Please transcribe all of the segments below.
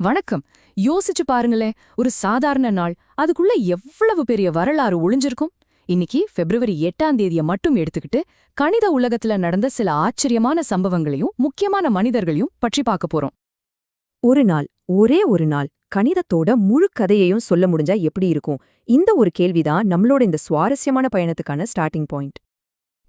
வணக்கம். யோசிச்சு பாருங்களேன் ஒரு சாதாரண நாள் அதுக்குள்ள எவ்வளவு பெரிய வரலாறு ஒளிஞ்சிருக்கும்? இன்னைக்கு பிப்ரவரி எட்டாம் தேதிய மட்டும் எடுத்துக்கிட்டு கணித உலகத்துல நடந்த சில ஆச்சரியமான சம்பவங்களையும் முக்கியமான மனிதர்களையும் பற்றி பார்க்க போறோம். ஒரு நாள் ஒரே ஒரு நாள் கணிதத்தோட முழு கதையையும் சொல்ல முடிஞ்சா எப்படி இருக்கும்? இந்த ஒரு கேள்விதான் நம்மளோட இந்த சுவாரஸ்யமான பயணத்துக்கான ஸ்டார்டிங் பாயிண்ட்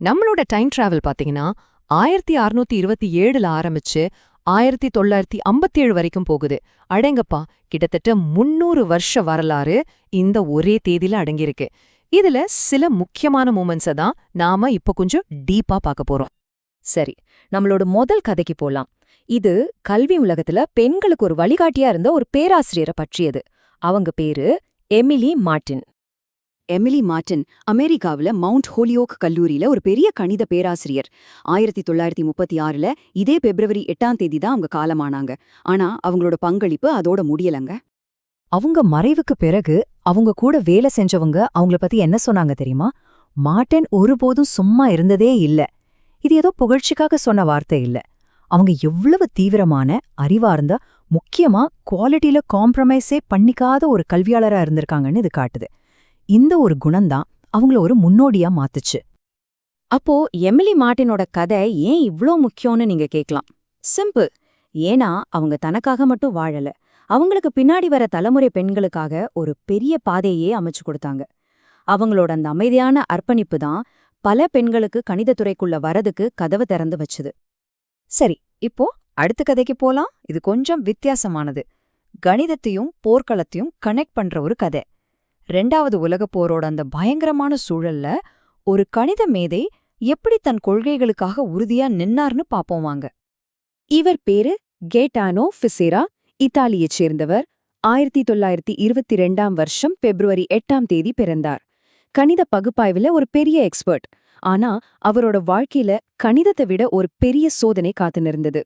நம்மளோட டைம் டிராவல் பாத்தீங்கன்னா ஆயிரத்தி அறுநூத்தி இருபத்தி ஏழுல ஆரம்பிச்சு ஆயிரத்தி தொள்ளாயிரத்தி ஐம்பத்தேழு வரைக்கும் போகுது. அடங்கப்பா கிட்டத்தட்ட முன்னூறு வருஷ வரலாறு இந்த ஒரே தேதியில அடங்கியிருக்கு. இதுல சில முக்கியமான மூமெண்ட்ஸை தான் நாம இப்ப கொஞ்சம் டீப்பா பார்க்க போறோம். சரி நம்மளோட முதல் கதைக்கு போலாம். இது கல்வி உலகத்துல பெண்களுக்கு ஒரு வழிகாட்டியா இருந்த ஒரு பேராசிரியரை பற்றியது. அவங்க பேரு எமிலி மார்ட்டின். எமிலி மார்டன் அமெரிக்காவுல மவுண்ட் ஹோலியோக் கல்லூரியில் ஒரு பெரிய கணித பேராசிரியர். ஆயிரத்தி தொள்ளாயிரத்தி முப்பத்தி ஆறுல இதே பிப்ரவரி எட்டாம் தேதி தான் அவங்க காலமானாங்க. ஆனா அவங்களோட பங்களிப்பு அதோட முடியலங்க. அவங்க மறைவுக்கு பிறகு அவங்க கூட வேலை செஞ்சவங்க அவங்கள பத்தி என்ன சொன்னாங்க தெரியுமா? மார்ட்டன் ஒருபோதும் சும்மா இருந்ததே இல்ல. இது ஏதோ புகழ்ச்சிக்காக சொன்ன வார்த்தை இல்ல. அவங்க எவ்வளவு தீவிரமான அறிவார்ந்த முக்கியமா குவாலிட்டியில காம்ப்ரமைஸே பண்ணிக்காத ஒரு கல்வியாளரா இருந்திருக்காங்கன்னு இது காட்டுது. இந்த ஒரு குணம்தான் அவங்கள ஒரு முன்னோடியா மாத்துச்சு. அப்போ எமிலி மார்ட்டினோட கதை ஏன் இவ்ளோ முக்கியம்னு நீங்க கேட்கலாம். சிம்பிள். ஏன்னா அவங்க தனக்காக மட்டும் வாழல. அவங்களுக்கு பின்னாடி வர தலைமுறை பெண்களுக்காக ஒரு பெரிய பாதையே அமைச்சு கொடுத்தாங்க. அவங்களோட அந்த அமைதியான அர்ப்பணிப்பு தான் பல பெண்களுக்கு கணிதத்துறைக்குள்ள வரதுக்கு கதவு திறந்து வச்சுது. சரி இப்போ அடுத்த கதைக்கு போலாம். இது கொஞ்சம் வித்தியாசமானது. கணிதத்தையும் போர்க்களத்தையும் கனெக்ட் பண்ற ஒரு கதை. ரெண்டாவது உலகப் போரோட அந்த பயங்கரமான சூழல்ல ஒரு கணித மேதை எப்படி தன் கொள்கைகளுக்காக உறுதியா நின்னார்னு பாப்போம் வாங்க. இவர் பேரு கேட்டானோ ஃபிசேரா இத்தாலியைச் சேர்ந்தவர். ஆயிரத்தி தொள்ளாயிரத்தி இருபத்தி ரெண்டாம் வருஷம் பிப்ரவரி எட்டாம் தேதி பிறந்தார். கணித பகுப்பாய்வுல ஒரு பெரிய எக்ஸ்பர்ட். ஆனா அவரோட வாழ்க்கையில கணிதத்தை விட ஒரு பெரிய சோதனை காத்து நிறந்தது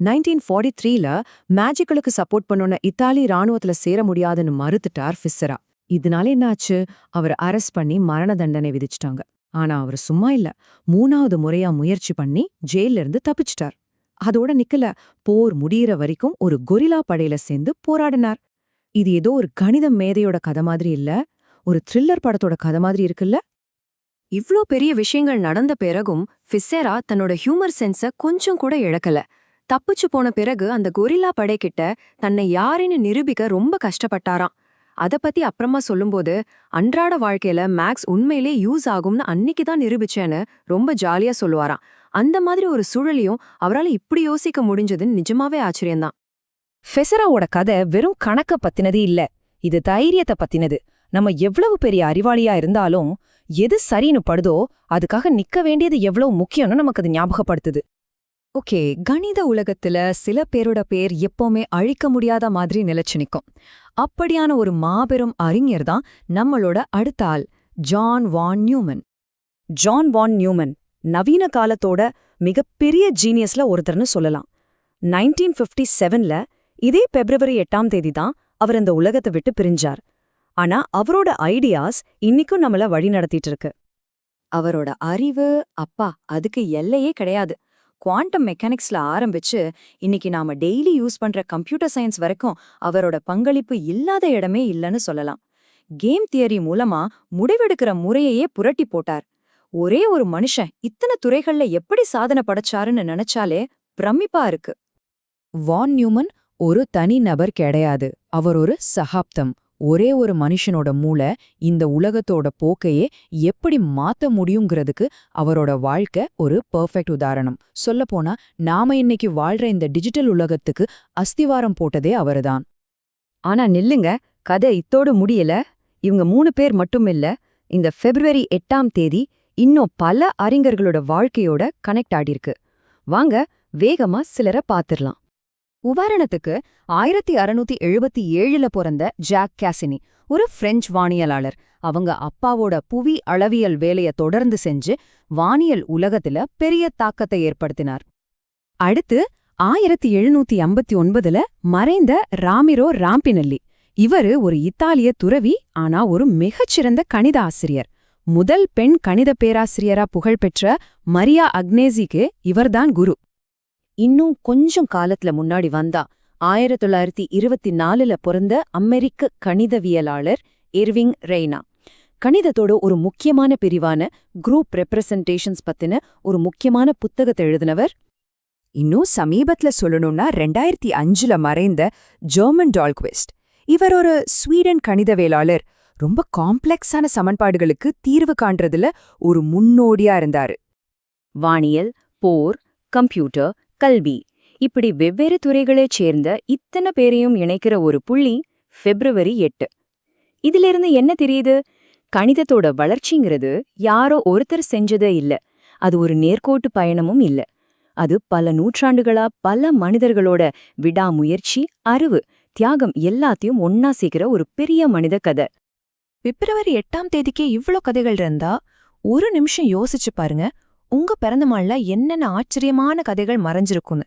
நைன்டீன் ஃபார்ட்டி த்ரீல மேஜிக்கலுக்கு சப்போர்ட் பண்ணுன இத்தாலி ராணுவத்துல சேர முடியாதுன்னு மறுத்துட்டார் ஃபிஸ்ஸரா இதனால என்னாச்சு? அவர் அரெஸ்ட் பண்ணி மரண தண்டனை விதிச்சிட்டாங்க. ஆனா அவர் சும்மா இல்ல. மூணாவது முறையா முயற்சி பண்ணி ஜெயில இருந்து தப்பிச்சிட்டார். அதோட நிக்கல. போர் முடியிற வரைக்கும் ஒரு கொரில்லா படையில சேர்ந்து போராடினார். இது ஏதோ ஒரு கணித மேதையோட கதை மாதிரி இல்ல? ஒரு த்ரில்லர் படத்தோட கதை மாதிரி இருக்குல்ல? இவ்ளோ பெரிய விஷயங்கள் நடந்த பிறகும் ஃபிசேரா தன்னோட ஹியூமர் சென்ஸ கொஞ்சம் கூட இழக்கல. தப்பிச்சு போன பிறகு அந்த கொரில்லா படைக்கிட்ட தன்னை யாருன்னு நிரூபிக்க ரொம்ப கஷ்டப்பட்டாராம். அத பத்தி அப்புறமா சொல்லும்போது அன்றாட வாழ்க்கையில மேக்ஸ் உண்மையிலே யூஸ் ஆகும்னு அன்னிக்கு தான் நிரூபிச்சேன்னு ரொம்ப ஜாலியா சொல்லுவாராம். அந்த மாதிரி ஒரு சூழலையும் அவரால இப்படி யோசிக்க முடிஞ்சதுன்னு நிஜமாவே ஆச்சரியம்தான். ஃபெசராவோட கதை வெறும் கணக்க பத்தினது இல்ல. இது தைரியத்தை பத்தினது. நம்ம எவ்வளவு பெரிய அறிவாளியா இருந்தாலும் எது சரின்னு படுதோ அதுக்காக நிக்க வேண்டியது எவ்வளவு முக்கியம்னு நமக்கு அது ஞாபகப்படுத்துது. ஓகே கணித உலகத்துல சில பேரோட பேர் எப்பவுமே அழிக்க முடியாத மாதிரி நிலைச்சு நிக்கும். அப்படியான ஒரு மாபெரும் அறிஞர் தான் நம்மளோட அடுத்த ஆள் John von Neumann. John von Neumann நவீன காலத்தோட மிகப்பெரிய ஜீனியஸ்ல ஒருத்தர்னு சொல்லலாம். நைன்டீன் ஃபிஃப்டி செவன்ல இதே பிப்ரவரி எட்டாம் தேதி தான் அவர் இந்த உலகத்தை விட்டு பிரிஞ்சார். ஆனா அவரோட ஐடியாஸ் இன்னிக்கும் நம்மள வழி நடத்திட்டு இருக்கு. அவரோட அறிவு அப்பா அதுக்கு எல்லையே கிடையாது. குவாண்டம் மெக்கானிக்ஸ்ல ஆரம்பிச்சு இன்னைக்கு நாம டெய்லி யூஸ் பண்ற கம்ப்யூட்டர் சயின்ஸ் வரைக்கும் அவரோட பங்களிப்பு இல்லாத இடமே இல்லைன்னு சொல்லலாம். கேம் தியரி மூலமா முடிவெடுக்கிற முறையையே புரட்டி போட்டார். ஒரே ஒரு மனுஷன் இத்தனை துறைகள்ல எப்படி சாதனை படைச்சாருன்னு நினைச்சாலே பிரமிப்பா இருக்கு. வான் நியூமன் ஒரு தனி நபர் கிடையாது. அவர் ஒரு சகாப்தம். ஒரே ஒரு மனுஷனோட மூளை இந்த உலகத்தோட போக்கையே எப்படி மாத்த முடியுங்கிறதுக்கு அவரோட வாழ்க்கை ஒரு பெர்ஃபெக்ட் உதாரணம். சொல்லப்போனா நாம இன்னைக்கு வாழ்ற இந்த டிஜிட்டல் உலகத்துக்கு அஸ்திவாரம் போட்டதே அவர்தான். ஆனா நில்லுங்க கதை இத்தோடு முடியல. இவங்க மூணு பேர் மட்டும் இல்ல இந்த பிப்ரவரி எட்டாம் தேதி இன்னும் பல அறிஞர்களோட வாழ்க்கையோட கனெக்ட் ஆடிருக்கு வாங்க வேகமா சிலரை பாத்திரலாம் உதாரணத்துக்கு ஆயிரத்தி அறுநூத்தி எழுபத்தி ஏழுல பிறந்த ஜாக் கேசினி ஒரு பிரெஞ்சு வானியலாளர். அவங்க அப்பாவோட புவி அளவியல் வேலைய தொடர்ந்து செஞ்சு வானியல் உலகத்துல பெரிய தாக்கத்தை ஏற்படுத்தினார். அடுத்து ஆயிரத்தி எழுநூத்தி ஐம்பத்தி ஒன்பதுல மறைந்த ராமிரோ ராம்பினல்லி. இவரு ஒரு இத்தாலிய துறவி ஆனா ஒரு மிகச்சிறந்த கணித ஆசிரியர். முதல் பெண் கணித பேராசிரியரா புகழ்பெற்ற மரியா அக்னேசிக்கு இவர்தான் குரு. இன்னும் கொஞ்சம் காலத்துல முன்னாடி வந்தா ஆயிரத்தி தொள்ளாயிரத்தி இருபத்தி நாலுல பிறந்த அமெரிக்க கணிதவியலாளர் எர்விங் ரெய்னா. கணிதத்தோட ஒரு முக்கியமான பிரிவான குரூப் ரெப்ரசன்டேஷன்ஸ் பத்தின ஒரு முக்கியமான புத்தகத்தை எழுதினவர் இன்னும் சமீபத்துல சொல்லணும்னா ரெண்டாயிரத்தி அஞ்சுல மறைந்த ஜெர்மன் டால்குவெஸ்ட். இவர் ஒரு ஸ்வீடன் கணிதவியலாளர். ரொம்ப காம்ப்ளெக்ஸான சமன்பாடுகளுக்கு தீர்வு காண்றதுல ஒரு முன்னோடியா இருந்தாரு. வானியல் போர் கம்ப்யூட்டர் கல்வி. இப்படி வெவ்வேறு துறைகளைச் சேர்ந்த இத்தனை பேரையும் இணைக்கிற ஒரு புள்ளி பிப்ரவரி எட்டு. இதிலிருந்து என்ன தெரியுது? கணிதத்தோட வளர்ச்சிங்கிறது யாரோ ஒருத்தர் செஞ்சதே இல்ல. அது ஒரு நேர்கோட்டு பயணமும் இல்ல. அது பல நூற்றாண்டுகளா பல மனிதர்களோட விடாமுயற்சி அறிவு தியாகம் எல்லாத்தையும் ஒன்னா சேர்க்கிற ஒரு பெரிய மனித கதை. பிப்ரவரி எட்டாம் தேதிக்கே இவ்ளோ கதைகள் இருந்தா ஒரு நிமிஷம் யோசிச்சு பாருங்க. உங்க பிறந்த நாள்ல என்னென்ன ஆச்சரியமான கதைகள் மறைஞ்சிருக்கும்னு.